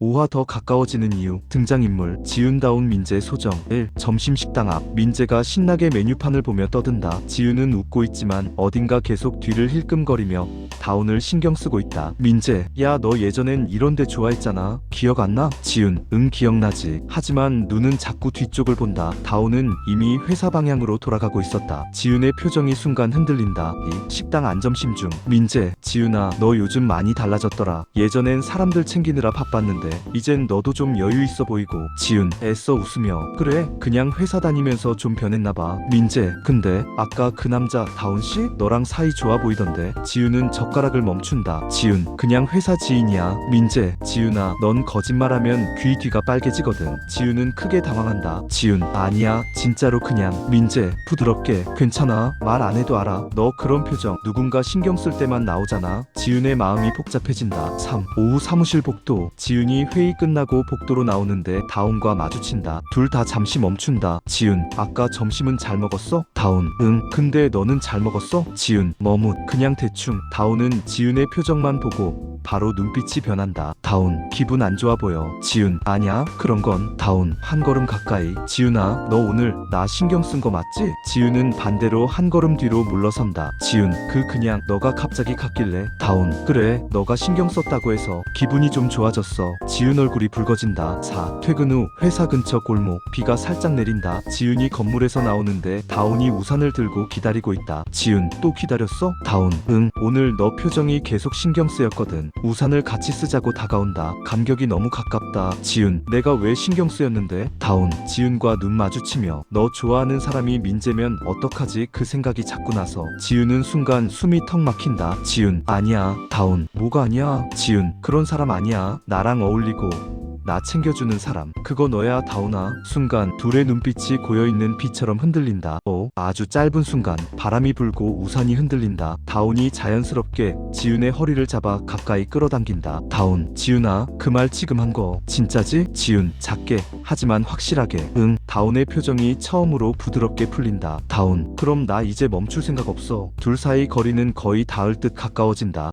5화 더 가까워지는 이유 등장인물 지윤다운 민재 소정 1 점심 식당 앞 민재가 신나게 메뉴판을 보며 떠든다. 지윤은 웃고 있지만 어딘가 계속 뒤를 힐끔거리며 다운을 신경 쓰고 있다. 민재 야 너 예전엔 이런 데 좋아했잖아. 기억 안 나? 지윤 응 기억나지. 하지만 눈은 자꾸 뒤쪽을 본다. 다운은 이미 회사 방향으로 돌아가고 있었다. 지윤의 표정이 순간 흔들린다. 이 식당 안점심 중. 민재 지윤아 너 요즘 많이 달라졌더라. 예전엔 사람들 챙기느라 바빴는데 이젠 너도 좀 여유 있어 보이고. 지윤 애써 웃으며 그래 그냥 회사 다니면서 좀 변했나봐. 민재 근데 아까 그 남자 다운 씨? 너랑 사이 좋아 보이던데. 지윤은 젓가락을 멈춘다. 지윤 그냥 회사 지인이야. 민재 지윤아 넌 거짓말하면 귀 뒤가 빨개지거든. 지윤은 크게 당황한다. 지윤 아니야. 진짜로 그냥. 민재 부드럽게. 괜찮아. 말 안 해도 알아. 너 그런 표정 누군가 신경 쓸 때만 나오잖아. 지윤의 마음이 복잡해진다. 3 오후 사무실 복도. 지윤이 회의 끝나고 복도로 나오는데 다운과 마주친다. 둘 다 잠시 멈춘다. 지윤 아까 점심은 잘 먹었어? 다운 응. 근데 너는 잘 먹었어? 지윤 머뭇. 그냥 대충. 다운 은 지윤의 표정만 보고 바로 눈빛이 변한다. 다운. 기분 안 좋아 보여. 지윤. 아니야. 그런 건 다운. 한 걸음 가까이. 지윤아 너 오늘 나 신경 쓴 거 맞지? 지윤은 반대로 한 걸음 뒤로 물러선다. 지윤 그 그냥 너가 갑자기 갔길래? 다운. 그래 너가 신경 썼다고 해서 기분이 좀 좋아졌어. 지윤 얼굴이 붉어진다. 4 퇴근 후 회사 근처 골목. 비가 살짝 내린다. 지윤이 건물에서 나오는데 다운이 우산을 들고 기다리고 있다. 지윤 또 기다렸어? 다운. 응. 오늘 너 표정이 계속 신경 쓰였거든 우산을 같이 쓰자고 다가온다. 간격이 너무 가깝다. 지윤 내가 왜 신경 쓰였는데? 다운. 지윤과 눈 마주치며 너 좋아하는 사람이 민재면 어떡하지? 그 생각이 자꾸 나서. 지윤은 순간 숨이 턱 막힌다. 지윤 아니야. 다운. 뭐가 아니야? 지윤 그런 사람 아니야. 나랑 어울리고 나 챙겨주는 사람. 그거 너야 다운아. 순간 둘의 눈빛이 고여있는 비처럼 흔들린다. 어 아주 짧은 순간 바람이 불고 우산이 흔들린다. 다운이 자연스럽게 지윤의 허리를 잡아 가까이 끌어당긴다. 다운 지윤아 그 말 지금 한 거 진짜지? 지윤 작게. 하지만 확실하게. 응. 다운의 표정이 처음으로 부드럽게 풀린다. 다운 그럼 나 이제 멈출 생각 없어. 둘 사이 거리는 거의 닿을 듯 가까워진다